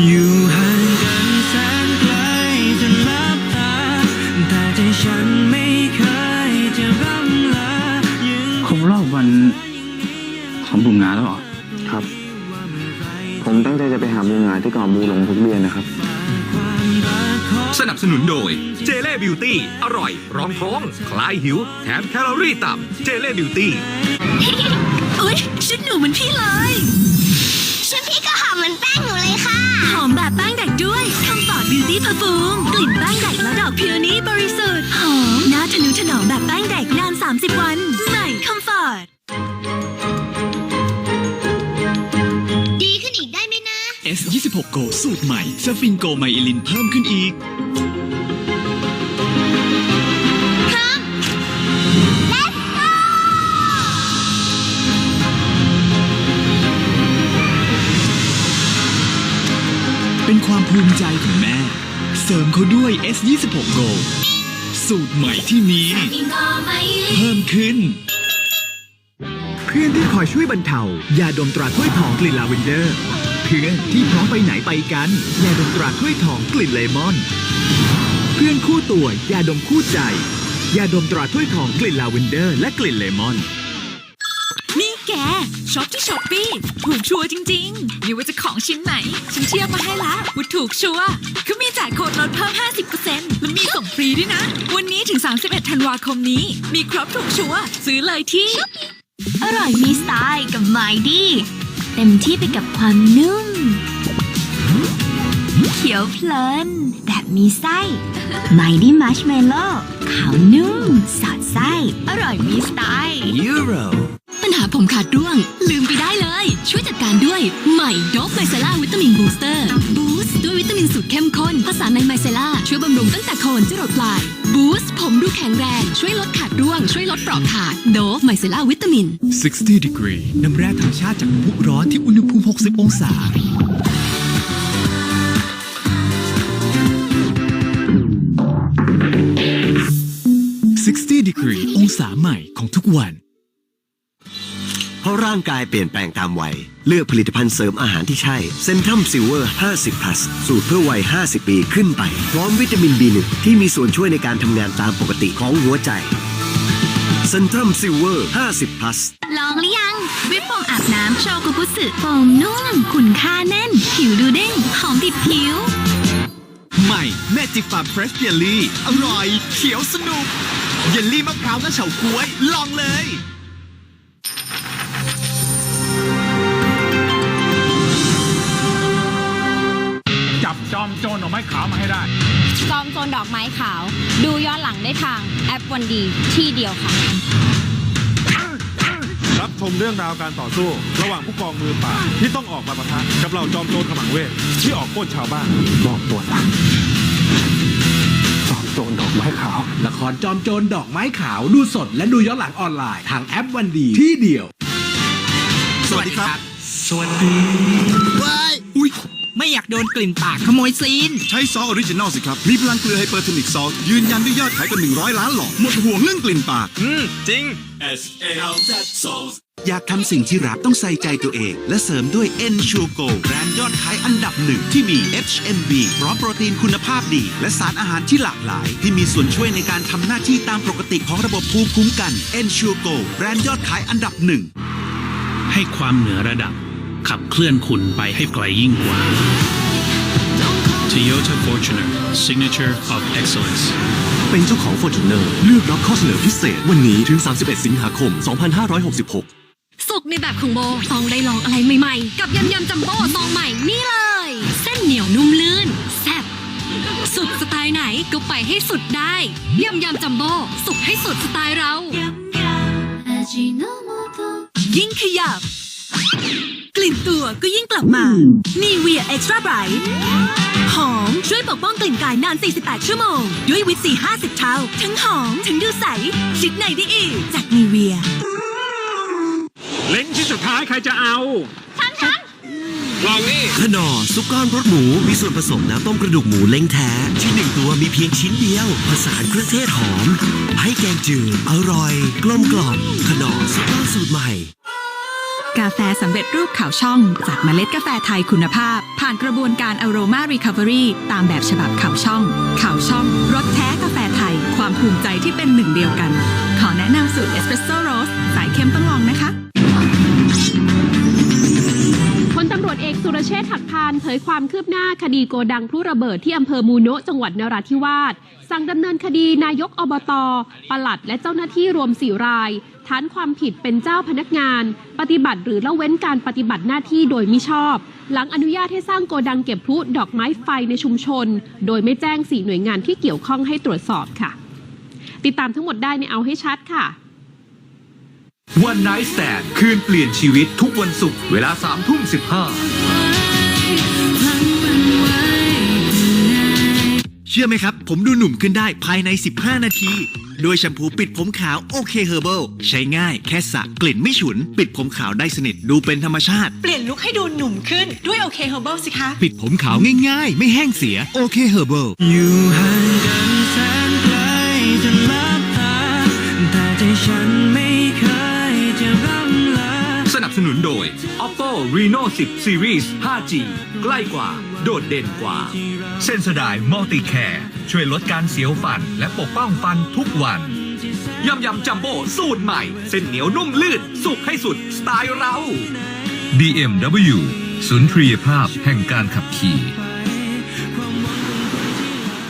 อยู่ห่างกันแสนไกลจนลับตา แต่ใจฉันไม่เคยจะร่ำลายังครบรอบวันของบุญงานแล้วเหรอ ครับ ผมตั้งใจจะไปหาบูงานที่เกาะบูหลงทุกเดือนนะครับความรักของสนับสนุนโดยเจเล่บิวตี้อร่อยรองท้อง คลายหิว แถมแคลอรี่ต่ำเจเล่บิวตี้ อุ๊ยชุดหนูเหมือนพี่เลย ชุดพี่ก็หอมเหมือนแป้งหนูเลยค่ะ หอมแบบแป้งเด็กด้วยคำฟอร์ดบิวตี้ e r ฟูมกลิ่นแป้งเด็กและดอกพิวนี้บริสุทธิ์ หอมน่าทะนุถนอมแบบแป้งเด็กนาน 30 วัน ใหม่คำฟอร์ดดีขึ้นอีกได้ไหมนะ S 2 6 Go สูตรใหม่ซฟินโกไมอิลินเพิ่มขึ้นอีก ความภูมิใจของแม่ เสริมเขาด้วย S 2 6 Go สูตรใหม่ที่มีเพิ่มขึ้น เพื่อนที่คอยช่วยบรรเทายาดมตราถ้วยทองกลิ่นลาเวนเดอร์ เพื่อนที่พร้อมไปไหนไปกันยาดมตราถ้วยทองกลิ่นเลมอน เพื่อนคู่ตัวยาดมคู่ใจ ยาดมตราถ้วยทองกลิ่นลาเวนเดอร์ และกลิ่นเลมอน แกช็อปที่ช้อปปี้ถูกชัวร์จริงๆไม่ว่าจะของชิ้นไหน ฉันเทียบมาให้ละว่าถูกชัวร์คือมีจ่ายโค้ดลดเพิ่ม 50%และมีส่งฟรีด้วยนะ วันนี้ถึง 31 ธันวาคมนี้ มีครบถูกชัวร์ซื้อเลยที่ อร่อยมีสไตล์กับไมดี้เต็มที่ไปกับความนุ่ม เขียวเพลิน แบบมีไส้ไมดี้มัชเมลโล่ขาวนุ่ม สอดไส้ อร่อยมีสไตล์ปัญหา ผมขาดร่วง ลืมไปได้เลย ช่วยจัดการด้วยใหม่โดฟไมเซล่าวิตามินบูสเตอร์บูสต์ด้วยวิตามินสูตรเข้มข้นผสานในไมเซล่าช่วยบำรุงตั้งแต่โคนจรดปลายบูสต์ผมดูแข็งแรง ช่วยลดขาดร่วง ช่วยลดปลอกขาดโดฟไมเซล่าวิตามิน 60 degree น้ำแร่ธรรมชาติจากน้ำพุร้อนที่อุณหภูมิ 60 องศา60 degree องศาใหม่ของทุกวัน ราะร่างกายเปลี่ยนแปลงตามวัย เลือกผลิตภัณฑ์เสริมอาหารที่ใช่เซนทัมซิลเวอร์ 50 plus สูตรเพื่อวัย 50 ปีขึ้นไป พร้อมวิตามิน B1 ที่มีส่วนช่วยในการทำงานตามปกติของหัวใจเซนทัมซิลเวอร์ 50 plus ลองหรือยัง วิปโฟมอาบน้ำโชกุบุสึโฟมนุ่มขุนค่าแน่น ผิวดูเด้ง หอมติดผิว ใหม่ แมจิกฟาร์มเฟรชเยลลี่ อร่อย เขียวสนุก เยลลี่มะพร้าวและเฉาก๊วย ลองเลย ไม้ขาวมาให้ได้ จอมโจรดอกไม้ขาว ดูย้อนหลังได้ทางแอปวันดีที่เดียวค่ะ รับชมเรื่องราวการต่อสู้ ระหว่างผู้กองมือป่าบที่ต้องออกมาปะทะกับเหล่าจอมโจรขมังเวทที่ออกปล้นชาวบ้านบอกตัวซะจอมโจรดอกไม้ขาว ละครจอมโจรดอกไม้ขาวดูสดและดูย้อนหลังออนไลน์ทางแอปวันดีที่เดียว สวัสดีครับ สวัสดีอุ้ย ไม่อยากโดนกลิ่นปากขโมยซีน ใช้ซอสออริจินอลสิครับ มีพลังเกลือไฮเปอร์โทนิกซอสยืนยันด้วยยอดขายกว่า100 ล้านหลอดหมดห่วงเรื่องกลิ่นปาก อืม จริงอยากทำสิ่งที่รักต้องใส่ใจตัวเอง และเสริมด้วย e n s u r e Go แบรนด์ยอดขายอันดับหนึ่งที่มี HMB พร้อมโปรตีนคุณภาพดี และสารอาหารที่หลากหลาย ที่มีส่วนช่วยในการทำหน้าที่ตามปกติของระบบภูมิคุ้มกัน e n s u r e Go แบรนด์ยอดขายอันดับหนึ่งให้ความเหนือระดับ ขับเคลื่อนคุณไปให้ไกลยิ่งกว่า Toyota Fortuner Signature of Excellence เป็นเจ้าของ Fortuner เลือกรับข้อเสนอพิเศษ วันนี้ถึง 31 สิงหาคม 2566 สุกในแบบของโบต้องได้ลองอะไรใหม่ๆ กับยำยำจัมโบ้ซองใหม่นี่เลย เส้นเหนียวนุ่มลื่น แซ่บสุดสไตล์ไหนก็ไปให้สุดได้ยำยำจัมโบ้สุกให้สุดสไตล์เรายิ่งขยับ กลิ่นตัวก็ยิ่งกลับมามีเวียเอ็กซ์ตร้าไบรท์หอม ช่วยปกป้องกลิ่นกายนาน 48 ชั่วโมง ด้วยวิตซี50 เท่า ทั้งหอมทั้งดูใส ชิดในได้อีก จากนีเวีย เล้งที่สุดท้ายใครจะเอาลองนี่ขนอซุปก้อนรสหมู มีส่วนผสมน้ำต้มกระดูกหมูเล้งแท้ที่หนึ่งตัวมีเพียงชิ้นเดียว ผสานเครื่องเทศหอม ให้แกงจืดอร่อย กลมกล่อมขนอซุปก้อนสูตรใหม่ กาแฟสำเร็จรูปขาวช่อง จากเมล็ดกาแฟไทยคุณภาพ ผ่านกระบวนการ Aroma Recovery ตามแบบฉบับขาวช่องขาวช่องรสแท้กาแฟไทย ความภูมิใจที่เป็นหนึ่งเดียวกัน ขอแนะนำสูตรเอสเปรสโซ่โรสสายเข้มต้องลองนะคะพลตำรวจเอกสุรเชษฐ์หักพานเผยความคืบหน้าคดีโกดังพลุระเบิดที่อำเภอมูโนะจังหวัดนราธิวาส สั่งดำเนินคดีนายกอบตปลัดและเจ้าหน้าที่รวมสี่ราย ฐานความผิดเป็นเจ้าพนักงาน ปฏิบัติหรือละเว้นการปฏิบัติหน้าที่โดยมิชอบ หลังอนุญาตให้สร้างโกดังเก็บพลุดอกไม้ไฟในชุมชน โดยไม่แจ้งสี่หน่วยงานที่เกี่ยวข้องให้ตรวจสอบค่ะ ติดตามทั้งหมดได้ในเอาให้ชัดค่ะวันไนท์แตนคืนเปลี่ยนชีวิตทุกวันศุกร์เวลา3ามทุ่มสิ เชื่อไหมครับ ผมดูหนุ่มขึ้นได้ภายใน 15 นาทีด้วยแชมพูปิดผมขาวโอเคเฮอร์เบิลใช้ง่ายแค่สระกลิ่นไม่ฉุน ปิดผมขาวได้สนิทดูเป็นธรรมชาติ เปลี่ยนลุคให้ดูหนุ่มขึ้นด้วยโอเคเฮอร์เบิลสิคะปิดผมขาวง่ายๆ ไม่แห้งเสียโอเคเฮอร์เบิลอยู่ห่างกันแสนไกลจนลับตาแต่ใจฉันไม่เคยจะร่ำลาสนับสนุนโดย Oppo Reno 10 Series 5G ใกล้กว่า โดดเด่นกว่า เส้นสดายมัลติแคร์ช่วยลดการเสียวฟันและปกป้องฟันทุกวันยำยำจัมโบ้สูตรใหม่ เส้นเหนียวนุ่มลื่น สุกให้สุด สไตล์เรา BMW ศูนย์ทรียภาพแห่งการขับขี่